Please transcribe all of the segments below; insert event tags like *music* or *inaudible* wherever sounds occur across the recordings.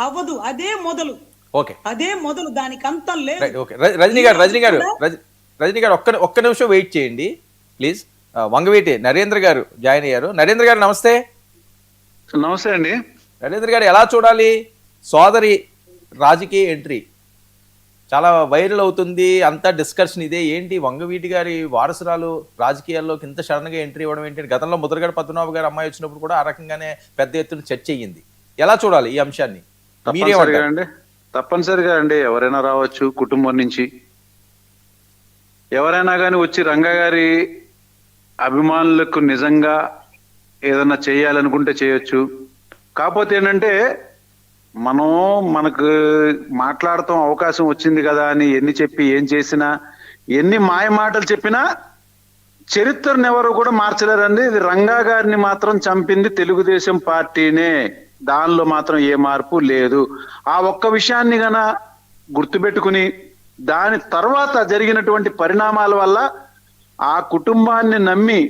అవ్వదు. అదే మొదలు. ఓకే. అదే మొదలు. దానికి అంతం లేదు. Right okay. ర- రజనీ గారు రజనీ గారు రజ- రజనీ గారు ఒక్క ఒక్క నిమిషం వెయిట్ చేయండి. ప్లీజ్. వంగవీటి నరేంద్ర గారు జాయిన్ అయ్యారు. నరేంద్ర గారు నమస్తే. నమస్తే అండి. నరేంద్ర గారు ఎలా చూడాలి? సోదరి రాజకీయ ఎంట్రీ. చాలా వైరల్ అవుతుంది. అంతా డిస్కషన్ ఇదే. ఏంటి వంగవీటి గారి వారసురాలు రాజకీయాల్లోకి ఇంత సడన్గా ఎంట్రీ ఇవ్వడం ఏంటి గతంలో ముద్రగడ పద్మనాభ గారు అమ్మాయి వచ్చినప్పుడు కూడా ఆ రకంగానే పెద్ద ఎత్తున చర్చ అయ్యింది. ఎలా చూడాలి ఈ అంశాన్ని? మీరేమంటారు? అండి. తప్పనిసరిగా అండి. ఎవరైనా రావచ్చు కుటుంబం నుంచి. ఎవరైనా కానీ వచ్చి రంగా గారి అభిమానులకు నిజంగా ఏదన్నా చేయాలనుకుంటే చేయొచ్చు. కాకపోతే ఏంటంటే మనం మనకు మాట్లాడటం అవకాశం వచ్చింది కదా అని ఎన్ని చెప్పి ఏం చేసినా ఎన్ని మాయ మాటలు చెప్పినా చరిత్రను ఎవరు కూడా మార్చలేరండి. ఇది రంగా గారిని మాత్రం చంపింది తెలుగుదేశం పార్టీనే. దానిలో మాత్రం ఏ మార్పు లేదు. ఆ ఒక్క విషయాన్ని గన గుర్తుపెట్టుకుని దాని తర్వాత జరిగినటువంటి పరిణామాల వల్ల ఆ కుటుంబాన్ని నమ్మి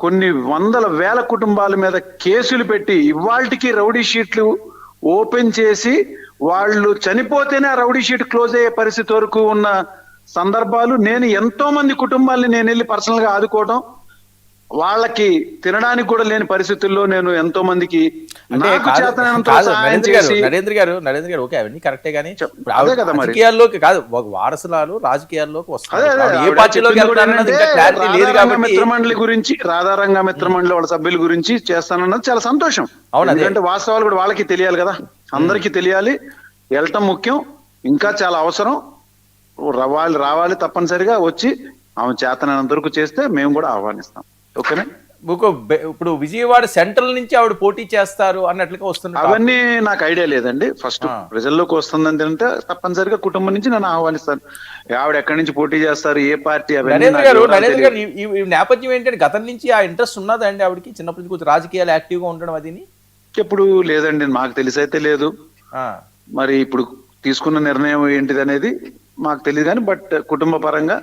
కొన్ని వందల వేల కుటుంబాల మీద కేసులు పెట్టి ఇవాళకి రౌడీ షీట్లు ఓపెన్ చేసి వాళ్ళు చనిపోతేనే ఆ రౌడీ షీట్ క్లోజ్ అయ్యే పరిస్థితి వరకు ఉన్న సందర్భాలు నేను ఎంతో మంది కుటుంబాల్ని నేను వెళ్ళి పర్సనల్గా ఆదుకోవడం వాళ్ళకి తినడానికి కూడా లేని పరిస్థితుల్లో నేను ఎంతో మందికి నరేంద్ర గారు నరేంద్ర గారు ఓకే అవన్నీ కరెక్టే కానీ మరి. రాజకీయాల్లోకి కాదు ఒక వారసులాలు రాజకీయాల్లోకి వస్తారు ఏ పార్టీలోకి క్లారిటీ లేదు కాబట్టి మిత్రమండలి గురించి రాధారంగ మిత్రమండలి వాళ్ళ సభ్యుల గురించి చేస్తానన్నది చాలా సంతోషం. అవును. ఎందుకంటే వాస్తవాలు కూడా వాళ్ళకి తెలియాలి కదా. అందరికీ తెలియాలి. వెళ్ళటం ముఖ్యం. ఇంకా చాలా అవసరం. రావాలి రావాలి తప్పనిసరిగా వచ్చి ఆమె చేతనంత వరకు చేస్తే మేము కూడా ఆహ్వానిస్తాం. ఓకేనే? ఇప్పుడు విజయవాడ సెంట్రల్ నుంచి ఆవిడ పోటీ చేస్తారు అన్నట్లుగా వస్తుంది అవన్నీ నాకు ఐడియా లేదండి. ఫస్ట్. ప్రజల్లోకి వస్తుందని అంటే తప్పనిసరిగా కుటుంబం నుంచి నేను ఆహ్వానిస్తాను ఆవిడ ఎక్కడి నుంచి పోటీ చేస్తారు ఏ పార్టీ నరేంద్ర గారు నరేంద్ర. గారు ఈ- నేపథ్యం ఏంటంటే గతం నుంచి ఆ ఇంట్రెస్ట్ ఉన్నదా అండి ఆవిడకి? చిన్నప్పటి నుంచి రాజకీయాలు యాక్టివ్గా ఉండడం అదిని? ఎప్పుడు లేదండి మాకు తెలిసైతే లేదు. ఆ. మరి ఇప్పుడు తీసుకున్న నిర్ణయం ఏంటిది అనేది మాకు తెలియదు కానీ బట్ కుటుంబ పరంగా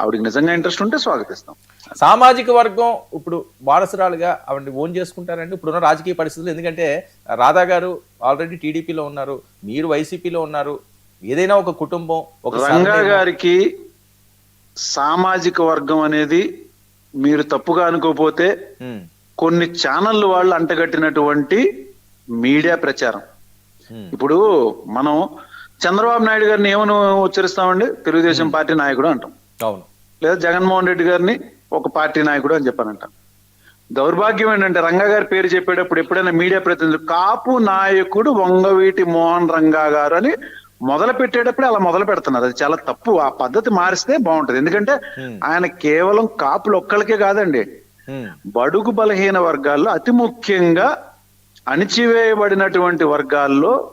ఆవిడకి నిజంగా ఇంట్రెస్ట్ ఉంటే స్వాగతిస్తాం. సామాజిక వర్గం ఇప్పుడు వారసురాలుగా ఆవిడని ఓన్ చేసుకుంటారండి ఇప్పుడున్న రాజకీయ పరిస్థితులు. ఎందుకంటే రాధా గారు ఆల్రెడీ టీడీపీలో ఉన్నారు మీరు వైసీపీలో ఉన్నారు ఏదైనా ఒక కుటుంబం ఒక రంగా గారికి సామాజిక వర్గం అనేది మీరు తప్పుగా అనుకోపోతే కొన్ని ఛానళ్ళు వాళ్ళు అంటగట్టినటువంటి మీడియా ప్రచారం. ఇప్పుడు మనం చంద్రబాబు నాయుడు గారిని ఏమని ఉచ్చరిస్తామండి? తెలుగుదేశం పార్టీ నాయకుడు అంటాం. అవును. లేదా జగన్మోహన్ రెడ్డి గారిని ఒక పార్టీ నాయకుడు అని చెప్పానంట. దౌర్భాగ్యం ఏంటంటే రంగా గారి పేరు చెప్పేటప్పుడు ఎప్పుడైనా మీడియా ప్రతినిధులు కాపు నాయకుడు వంగవీటి మోహన్ రంగా గారు అని మొదలు పెట్టేటప్పుడు అలా మొదలు పెడుతున్నారు. అది చాలా తప్పు. ఆ పద్ధతి మారిస్తే బాగుంటది. ఎందుకంటే. ఆయన కేవలం కాపులు ఒక్కళ్ళకే కాదండి. బడుగు బలహీన వర్గాల్లో అతి ముఖ్యంగా అణిచివేయబడినటువంటి వర్గాల్లో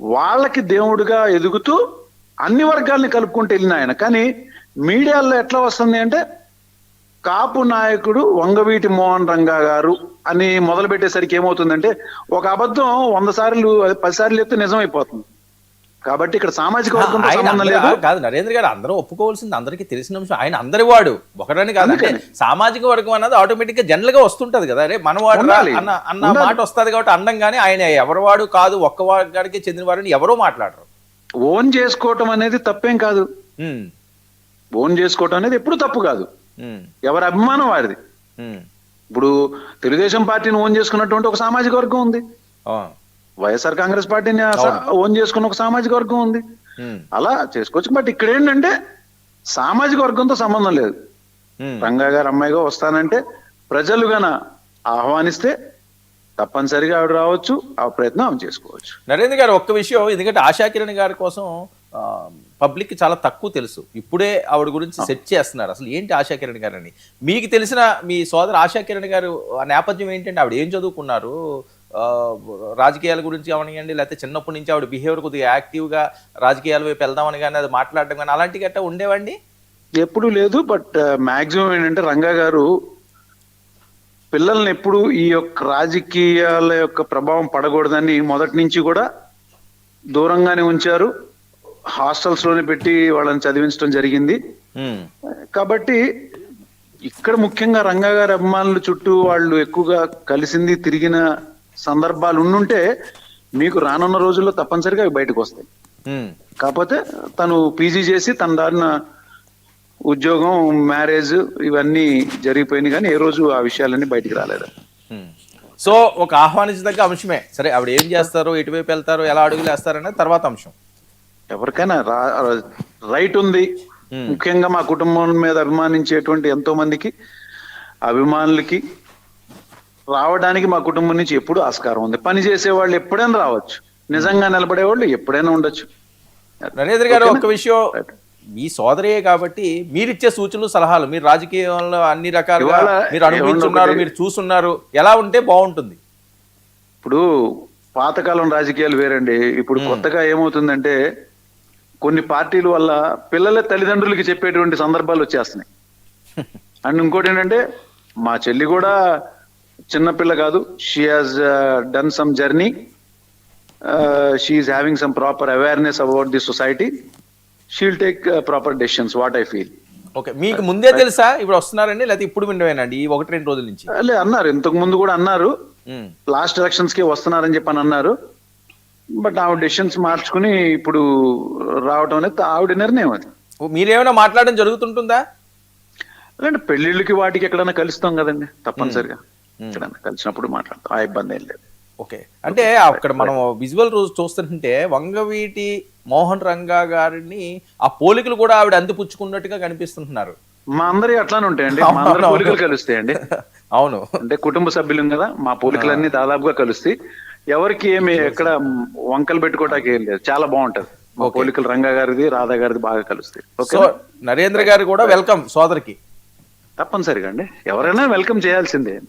వాళ్ళకి దేవుడిగా ఎదుగుతూ అన్ని వర్గాల్ని కలుపుకుంటూ వెళ్ళిన ఆయన. కానీ మీడియాలో ఎట్లా వస్తుంది అంటే కాపు నాయకుడు వంగవీటి మోహన్ రంగా గారు అని మొదలు పెట్టేసరికి ఏమవుతుందంటే ఒక అబద్ధం వంద సార్లు పది సార్లు చెప్తే నిజం అయిపోతుంది కాబట్టి ఇక్కడ సామాజిక సంబంధం లేదు. కాదు నరేంద్ర గారు అందరూ ఒప్పుకోవాల్సింది అందరికీ తెలిసిన అంశం ఆయన అందరి వాడు. ఒకడని కాదు అంటే సామాజిక వర్గం అన్నది ఆటోమేటిక్గా జనరల్గా వస్తుంటది కదా. అరే మనవాడు. అన్న అన్న. మాట వస్తది కాబట్టి అండంగానే ఆయన ఎవరి వాడు కాదు ఒక్క వాడికి చెందిన వాడిని ఎవరో మాట్లాడరు. ఓన్ చేసుకోవటం అనేది తప్పేం కాదు. ఓన్ చేసుకోవటం అనేది ఎప్పుడు తప్పు కాదు. ఎవరి అభిమానం వారిది. ఇప్పుడు తెలుగుదేశం పార్టీని ఓన్ చేసుకున్నటువంటి ఒక సామాజిక వర్గం ఉంది. వైఎస్ఆర్ కాంగ్రెస్ పార్టీని ఓన్ చేసుకున్న ఒక సామాజిక వర్గం ఉంది. అలా చేసుకోవచ్చు. బట్ ఇక్కడ ఏంటంటే సామాజిక వర్గంతో సంబంధం లేదు. రంగా గారు అమ్మాయిగా వస్తానంటే ప్రజలు గన ఆహ్వానిస్తే తప్పనిసరిగా ఆవిడ రావచ్చు. ఆ ప్రయత్నం ఆమె చేసుకోవచ్చు. నరేంద్ర గారు ఒక్క విషయం ఎందుకంటే ఆశా కిరణ్ గారి కోసం పబ్లిక్ చాలా తక్కువ తెలుసు. ఇప్పుడే ఆవిడ గురించి సెట్ చేస్తున్నారు. అసలు ఏంటి ఆశా కిరణ్ గారు అని మీకు తెలిసిన మీ సోదరు ఆశా కిరణ్ గారు ఆ నేపథ్యం ఏంటంటే ఆవిడ ఏం చదువుకున్నారు? రాజకీయాల గురించి అవనివ్వండి లేకపోతే చిన్నప్పటి నుంచి ఆవిడ బిహేవియర్ కొద్దిగా యాక్టివ్గా రాజకీయాల వైపు వెళ్దామని కానీ అది మాట్లాడడం కానీ అలాంటి గట్టా ఉండేవండి ఎప్పుడు లేదు బట్ మాక్సిమం ఏంటంటే రంగా గారు పిల్లల్ని ఎప్పుడు ఈ యొక్క రాజకీయాల యొక్క ప్రభావం పడకూడదని మొదటి నుంచి కూడా దూరంగానే ఉంచారు. హాస్టల్స్లోనే పెట్టి వాళ్ళని చదివించడం జరిగింది. కాబట్టి ఇక్కడ ముఖ్యంగా రంగా గారి అభిమానుల చుట్టూ వాళ్ళు ఎక్కువగా కలిసింది తిరిగిన సందర్భాలు ఉండుంటే మీకు రానున్న రోజుల్లో తప్పనిసరిగా అవి బయటకు వస్తాయి. కాకపోతే తను పీజీ చేసి తన దారిన ఉద్యోగం మ్యారేజ్ ఇవన్నీ జరిగిపోయినాయి కానీ ఏ రోజు ఆ విషయాలన్నీ బయటికి రాలేదు. సో ఒక ఆహ్వానించదగ్గ అంశమే. సరే ఆవిడ ఏం చేస్తారు ఎటువైపు వెళ్తారు ఎలా అడుగులు వేస్తారనేది తర్వాత అంశం. ఎవరికైనా రైట్ ఉంది. Hmm. ముఖ్యంగా మా కుటుంబం మీద అభిమానించేటువంటి ఎంతో మందికి అభిమానులకి రావడానికి మా కుటుంబం నుంచి ఎప్పుడు ఆస్కారం ఉంది. పని చేసే వాళ్ళు ఎప్పుడైనా రావచ్చు. నిజంగా నిలబడే వాళ్ళు ఎప్పుడైనా ఉండొచ్చు. నరేంద్ర గారు? ఒక విషయం. మీ సోదరియే కాబట్టి మీరిచ్చే సూచనలు సలహాలు మీరు రాజకీయంలో అన్ని రకాలుగా మీరు అనుభవించున్నారు మీరు చూసున్నారు ఎలా ఉంటే బాగుంటుంది? ఇప్పుడు పాతకాలం రాజకీయాలు వేరండి. ఇప్పుడు కొత్తగా ఏమవుతుందంటే కొన్ని పార్టీల వల్ల పిల్లల తల్లిదండ్రులకి చెప్పేటువంటి సందర్భాలు వచ్చేస్తున్నాయి. *laughs* అండ్ ఇంకోటి ఏంటంటే మా చెల్లి కూడా చిన్నపిల్ల కాదు. She has done some journey she having some proper awareness about the society she'll take proper decisions what I feel okay మీకు ముందే తెలుసా? ఇప్పుడు వస్తున్నారండి లేకపోతే ఇప్పుడు విండవేనండి ఈ ఒకటి రెండు రోజుల నుంచి. లే అన్నారు. ఇంతకు ముందు కూడా అన్నారు. లాస్ట్ ఎలక్షన్స్కి వస్తున్నారని చెప్పి అని అన్నారు. బట్ ఆవిడ డెసిషన్స్ మార్చుకుని ఇప్పుడు రావడం అనేది ఆవిడ నిర్ణయం అది. మీరేమైనా మాట్లాడడం జరుగుతుంటుందా? అంటే పెళ్ళిళ్ళకి వాటికి ఎక్కడైనా కలుస్తాం కదండి తప్పనిసరిగా. ఎక్కడైనా కలిసినప్పుడు మాట్లాడతాం ఆ ఇబ్బంది ఏం లేదు. ఓకే. అంటే అక్కడ మనం విజువల్ రోజు చూస్తుంటే వంగవీటి మోహన్ రంగా గారిని ఆ పోలికలు కూడా ఆవిడ అందిపుచ్చుకున్నట్టుగా కనిపిస్తుంటున్నారు. మా అందరి అట్లానే ఉంటాయండి. మా అందరి. పోలికలు కలుస్తాయండి. అవును. అంటే కుటుంబ సభ్యులం కదా మా పోలికలన్నీ దాదాపుగా కలుస్తాయి. ఎవరికి ఏమి ఎక్కడ వంకలు పెట్టుకోవటానికి ఏం లేదు. చాలా బాగుంటది. పోలికలు రంగా గారిది రాధా గారిది బాగా కలుస్తాయి. ఓకే సో నరేంద్ర గారు కూడా వెల్కమ్ సోదరికి. తప్పనిసరిగా అండి. ఎవరైనా వెల్కమ్ చేయాల్సిందే.